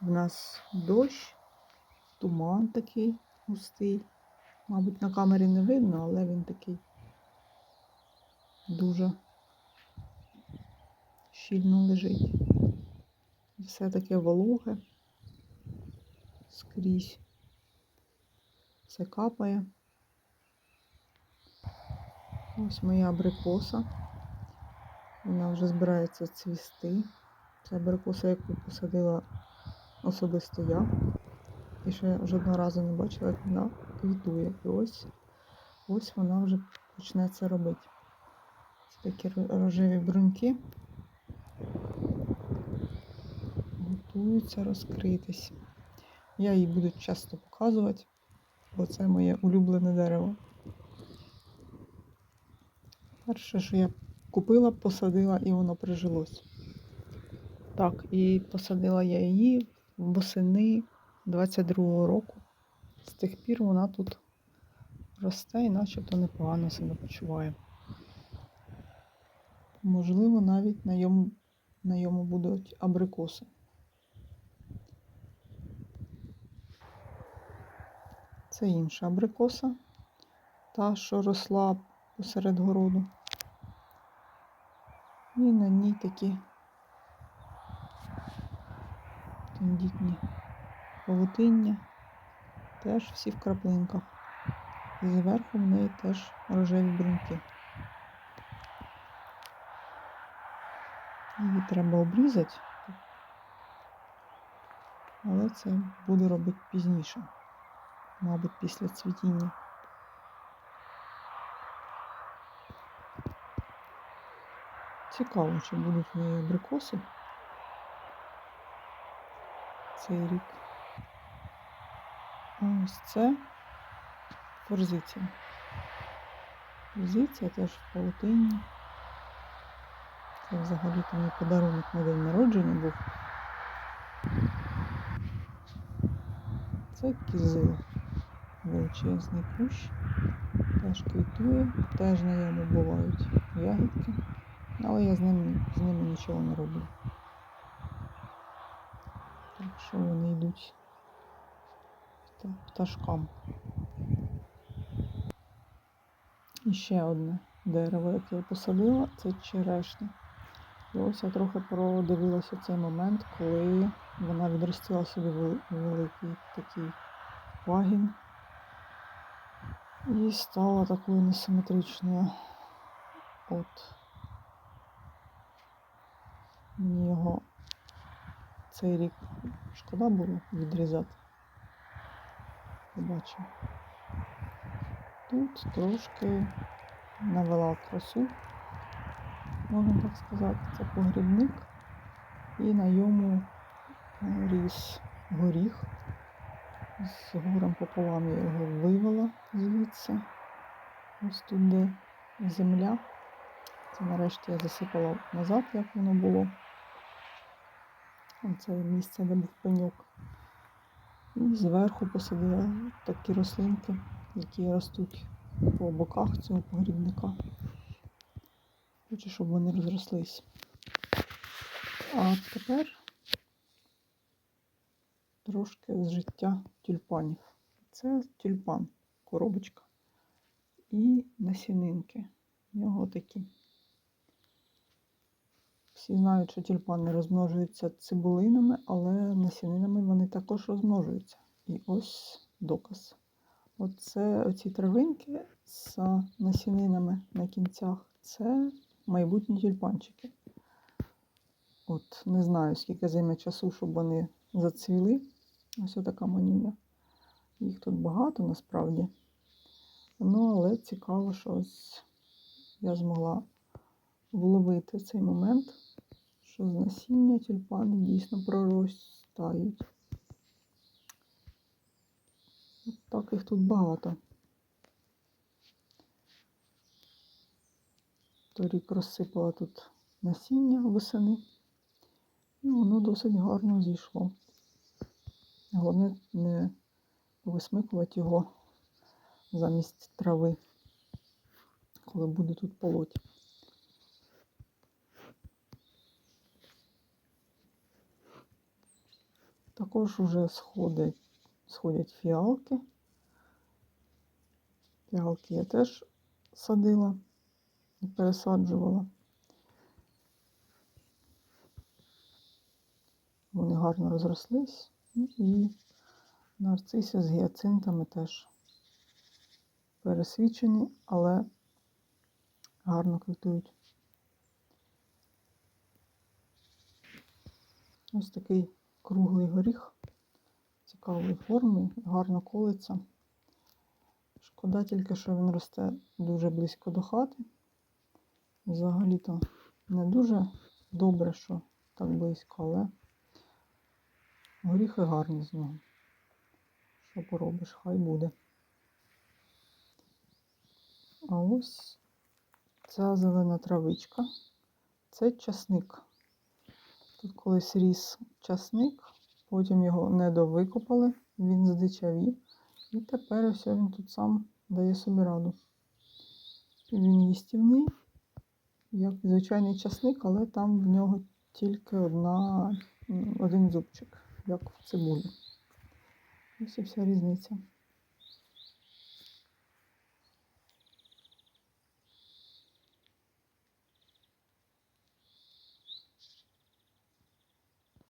в нас дощ, туман такий густий. Мабуть, на камері не видно, але він такий дуже щільно лежить. Все таке вологе скрізь. Все капає. Ось моя абрикоса. Вона вже збирається цвісти. Це абрикоса, яку посадила особисто я. І ще жодного разу не бачила, як вона квітує. І ось ось вона вже почне це робити. Це такі рожеві бруньки. Готуються розкритись. Я її буду часто показувати, бо це моє улюблене дерево. Перше, що я купила, посадила і воно прижилось. Так, і посадила я її восени 22-го року. З тих пір вона тут росте і начебто непогано себе почуває. Можливо, навіть на йому, на йому будуть абрикоси. Це інша абрикоса, та, що росла посеред городу. І на ній такі тендітні павутиння, теж всі в краплинках. І зверху в неї теж рожеві бруньки. Її треба обрізати, але це буду робити пізніше, мабуть, після цвітіння. Цікаво, чи будуть в неї абрикоси цей. Ось це форзиція. Форзиція теж в павутинні. Це взагалі-то мій подарунок на день народження був. Це кізил. Величезний кущ. Теж квітує, теж на ньому бувають ягідки. Але я з ними, з ними нічого не роблю. Що вони йдуть та- пташкам. І ще одне дерево, яке я посадила, це черешня. І ось я трохи продивилася цей момент, коли вона відростила собі великий такий пагін і стала такою несиметричною. От. Мені його цей рік шкода було відрізати. Побачимо. Тут трошки навела красу, можна так сказати. Це погрібник. І на йому е, ріс горіх. З горем пополам я його вивела звідси. Ось тут де земля. Це нарешті я засипала назад, як воно було. Це місце, де був пеньок. І зверху посадила такі рослинки, які ростуть по боках цього погрібника. Хочу, щоб вони розрослись. А тепер трошки з життя тюльпанів. Це тюльпан, коробочка. І насінинки. У нього такі. Всі знають, що тюльпани розмножуються цибулинами, але насінинами вони також розмножуються. І ось доказ. Оце оці травинки з насінинами на кінцях це майбутні тюльпанчики. От не знаю, скільки займе часу, щоб вони зацвіли. Ось така манюня. Їх тут багато насправді. Ну, але цікаво, що ось я змогла вловити цей момент, що з насіння тюльпани дійсно проростають. Так їх тут багато. Торік розсипала тут насіння восени, і воно досить гарно зійшло. Головне не висмикувати його замість трави, коли буду тут полоть. Також вже сходять, сходять фіалки. Фіалки я теж садила і пересаджувала. Вони гарно розрослись. Ну, І нарциси з гіацинтами теж пересвічені, але гарно квітують. Ось такий круглий горіх цікавої форми, гарно колиться. Шкода тільки, що він росте дуже близько до хати. Взагалі-то не дуже добре, що так близько, але горіхи гарні з нього. Що поробиш, хай буде. А ось ця зелена травичка. Це часник. Тут колись ріс часник, потім його недовикопали, він здичавів. І тепер ось він тут сам дає собі раду. Він їстівний, як звичайний часник, але там в нього тільки одна, один зубчик, як в цибулі. Ось і вся різниця.